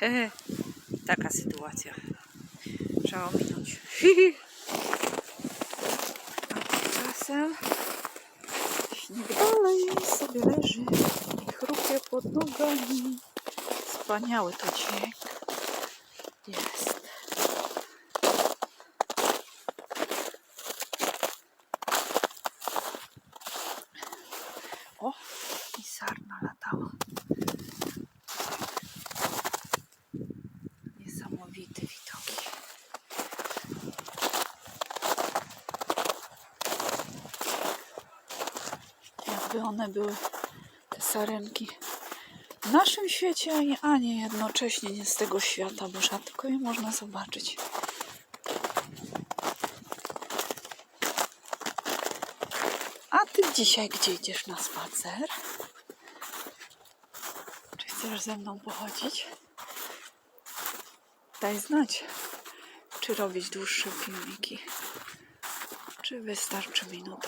Hehe. Taka sytuacja. Trzeba ominąć. A tymczasem śnieg dalej sobie leży i chrupie pod nogami. Wspaniały to dźwięk jest. O, Niesamowite widoki. Jakby one były, te sarenki, w naszym świecie, a nie, a nie jednocześnie nie z tego świata, bo rzadko je można zobaczyć. A ty dzisiaj gdzie idziesz na spacer? Chcesz ze mną pochodzić? Daj znać, czy robić dłuższe filmiki, czy wystarczy minutowe.